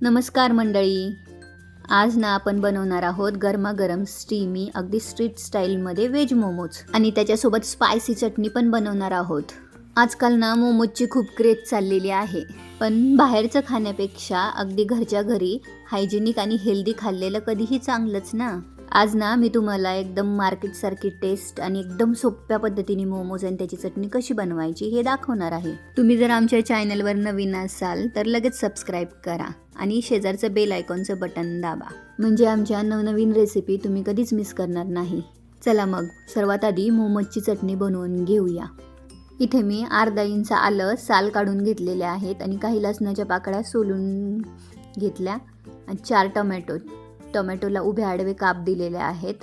नमस्कार मंडळी. आज ना आपण बनवणार आहोत गरमागरम स्टीमी अगदी स्ट्रीट स्टाईलमध्ये व्हेज मोमोज आणि त्याच्यासोबत स्पायसी चटणी पण बनवणार आहोत. आजकाल ना मोमोजची खूप क्रेज चाललेली आहे. पण बाहेरचं खाण्यापेक्षा अगदी घरच्या घरी हायजेनिक आणि हेल्दी खाल्लेलं कधीही चांगलंच ना. आज ना मी तुम्हाला एकदम मार्केटसारखी टेस्ट आणि एकदम सोप्या पद्धतीने मोमोज आणि त्याची चटणी कशी बनवायची हे दाखवणार आहे. तुम्ही जर आमच्या चॅनलवर नवीन असाल तर लगेच सबस्क्राईब करा. आणि शेजारचं बेल आयकॉनचं बटन दाबा. म्हणजे आमच्या नवनवीन रेसिपी तुम्ही कधीच मिस करणार नाही. चला मग सर्वात आधी मोमोजची चटणी बनवून घेऊया. इथे मी अर्धा इंच आलं साल काढून घेतलेले आहेत आणि काही लसणाच्या पाकळ्या सोलून घेतल्या. आणि चार टोमॅटो टोमॅटोला उभे आडवे काप दिलेले आहेत.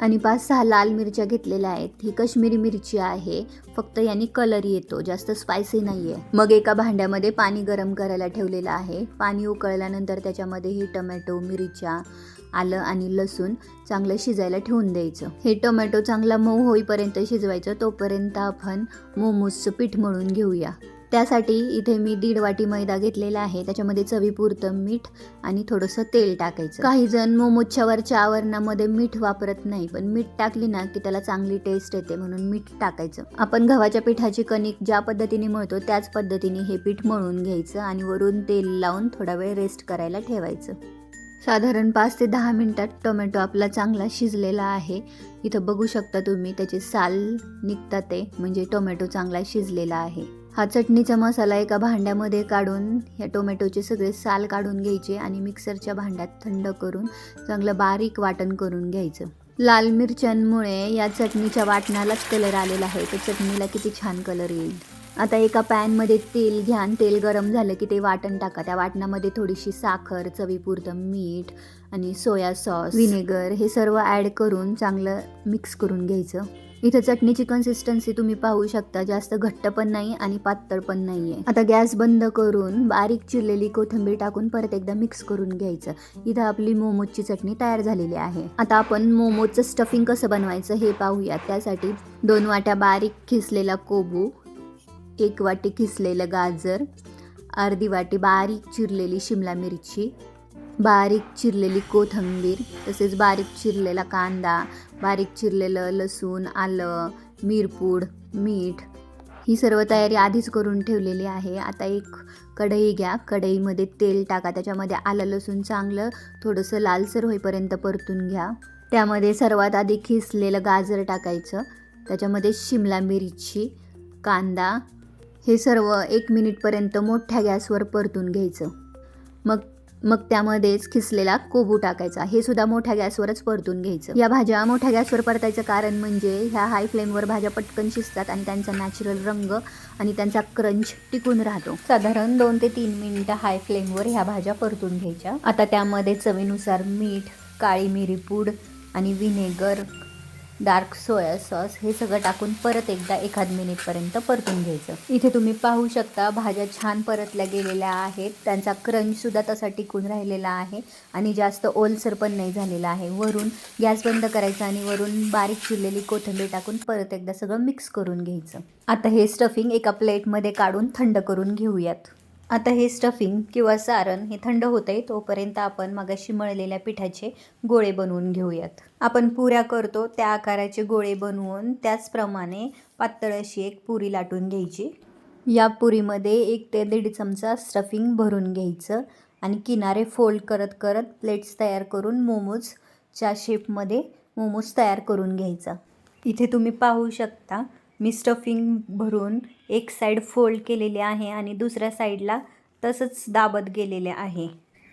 आणि पाच सहा लाल मिरच्या घेतलेल्या आहेत. ही कश्मीरी मिरची आहे. फक्त याने कलर येतो. जास्त स्पायसी नाही आहे मग एका भांड्यामध्ये पाणी गरम करायला ठेवलेलं आहे. पाणी उकळल्यानंतर त्याच्यामध्ये ही टोमॅटो मिरच्या आलं आणि लसूण चांगलं शिजायला ठेवून द्यायचं. हे टोमॅटो चांगला मऊ होईपर्यंत शिजवायचं. तोपर्यंत आपण मोमोजचं पीठ मळून घेऊया. त्यासाठी इथे मी दीड वाटी मैदा घेतलेला आहे. त्याच्यामध्ये चवीपुरतं मीठ आणि थोडंसं तेल टाकायचं. काही जण मोमोजच्या वरच्या आवरणामध्ये मीठ वापरत नाही पण मीठ टाकली ना की त्याला चांगली टेस्ट येते म्हणून मीठ टाकायचं. आपण गव्हाच्या पिठाची कणिक ज्या पद्धतीने मळतो त्याच पद्धतीने हे पीठ मळून घ्यायचं आणि वरून तेल लावून थोडा वेळ रेस्ट करायला ठेवायचं. साधारण पाच ते दहा मिनटात टोमॅटो आपला चांगला शिजलेला आहे. इथं बघू शकता तुम्ही त्याचे साल निघतात ते म्हणजे टोमॅटो चांगला शिजलेला आहे. हा चटणीचा मसाला एका भांड्यामध्ये काढून ह्या टोमॅटोचे सगळे साल काढून घ्यायचे आणि मिक्सरच्या भांड्यात थंड करून चांगलं बारीक वाटण करून घ्यायचं. लाल मिरच्यांमुळे या चटणीच्या वाटणालाच कलर आलेला आहे. तर चटणीला किती छान कलर येईल. आता एका पॅनमध्ये तेल घ्या आणि तेल गरम झालं की ते वाटण टाका. त्या वाटणामध्ये थोडीशी साखर चवीपुरतं मीठ आणि सोया सॉस विनेगर हे सर्व ॲड करून चांगलं मिक्स करून घ्यायचं. इथं चटणीची कन्सिस्टन्सी तुम्ही पाहू शकता. जास्त घट्ट पण नाही आणि पातळ पण नाही आहे आता गॅस बंद करून बारीक चिरलेली कोथिंबीर टाकून परत एकदा मिक्स करून घ्यायचं. इथं आपली मोमोजची चटणी तयार झालेली आहे. आता आपण मोमोजचं स्टफिंग कसं बनवायचं हे पाहूया त्यासाठी दोन वाट्या बारीक खिसलेला कोबू एक वाटी खिसलेलं गाजर अर्धी वाटी बारीक चिरलेली शिमला मिरची बारीक चिरलेली कोथिंबीर तसेच बारीक चिरलेला कांदा बारीक चिरलेलं लसूण आलं मिरपूड मीठ ही सर्व तयारी आधीच करून ठेवलेली आहे. आता एक कढई घ्या. कढईमध्ये तेल टाका. त्याच्यामध्ये आलं लसूण चांगलं थोडंसं लालसर होईपर्यंत परतून घ्या. त्यामध्ये सर्वात आधी खिसलेलं गाजर टाकायचं. त्याच्यामध्ये शिमला मिरची कांदा हे सर्व एक मिनिटपर्यंत मोठ्या गॅसवर परतून घ्यायचं. मग मग त्यामध्येच खिसलेला कोबू टाकायचा. हे सुद्धा मोठ्या गॅसवरच परतून घ्यायचं. या भाज्या मोठ्या गॅसवर परतायचं कारण म्हणजे ह्या हाय फ्लेमवर भाज्या पटकन शिजतात आणि त्यांचा नॅचरल रंग आणि त्यांचा क्रंच टिकून राहतो. साधारण दोन ते तीन मिनिटं हाय फ्लेमवर ह्या भाज्या परतून घ्यायच्या. आता त्यामध्ये चवीनुसार मीठ काळी मिरी पूड आणि व्हिनेगर डार्क सोया सॉस हे सगळं टाकून परत एकदा एखाद मिनिटपर्यंत परतून घ्यायचं. इथे तुम्ही पाहू शकता भाज्या छान परतल्या गेलेल्या आहेत. त्यांचा क्रंचसुद्धा तसा टिकून राहिलेला आहे आणि जास्त ओलसर पण नाही झालेला आहे. वरून गॅस बंद करायचा आणि वरून बारीक चिरलेली कोथिंबीर टाकून परत एकदा सगळं मिक्स करून घ्यायचं. आता हे स्टफिंग एका प्लेटमध्ये काढून थंड करून घेऊयात. आता हे स्टफिंग किंवा सारण हे थंड होतं आहे तोपर्यंत आपण मगाशी मळलेल्या पिठाचे गोळे बनवून घेऊयात. आपण पुऱ्या करतो त्या आकाराचे गोळे बनवून त्याचप्रमाणे पातळ अशी एक पुरी लाटून घ्यायची. या पुरीमध्ये एक ते दीड चमचा स्टफिंग भरून घ्यायचं आणि किनारे फोल्ड करत करत प्लेट्स तयार करून मोमोजच्या शेपमध्ये मोमोज तयार करून घ्यायचा. इथे तुम्ही पाहू शकता मी स्टफिंग भरून एक साईड फोल्ड केलेले आहे आणि दुसऱ्या साईडला तसंच दाबत गेलेले आहे.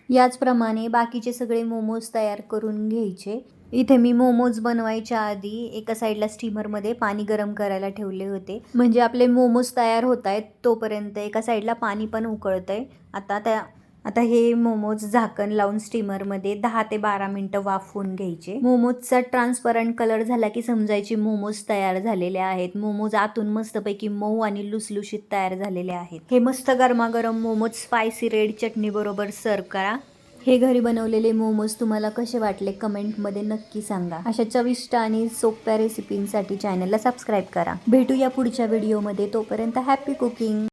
याचप्रमाणे बाकीचे सगळे मोमोज तयार करून घ्यायचे. इथे मी मोमोज बनवायच्या आधी एका साईडला स्टीमरमध्ये पाणी गरम करायला ठेवले होते. म्हणजे आपले मोमोज तयार होत आहेत तोपर्यंत एका साईडला पाणी पण उकळतं आहे आता त्या आता हे मोमोज झाकण लावून स्टीमरमध्ये दहा ते बारा मिनटं वाफवून घ्यायचे. मोमोजचा ट्रान्सपरंट कलर झाला की समजायचे मोमोज तयार झालेले आहेत. मोमोज आतून मस्तपैकी मऊ आणि लुसलुशीत तयार झालेले आहेत. हे मस्त गरमागरम मोमोज स्पायसी रेड चटणी बरोबर सर्व करा. हे घरी बनवलेले मोमोज तुम्हाला कसे वाटले कमेंटमध्ये नक्की सांगा. अशा चविष्ट आणि सोप्या रेसिपींसाठी चॅनलला सबस्क्राईब करा. भेटूया पुढच्या व्हिडिओमध्ये तोपर्यंत हॅपी कुकिंग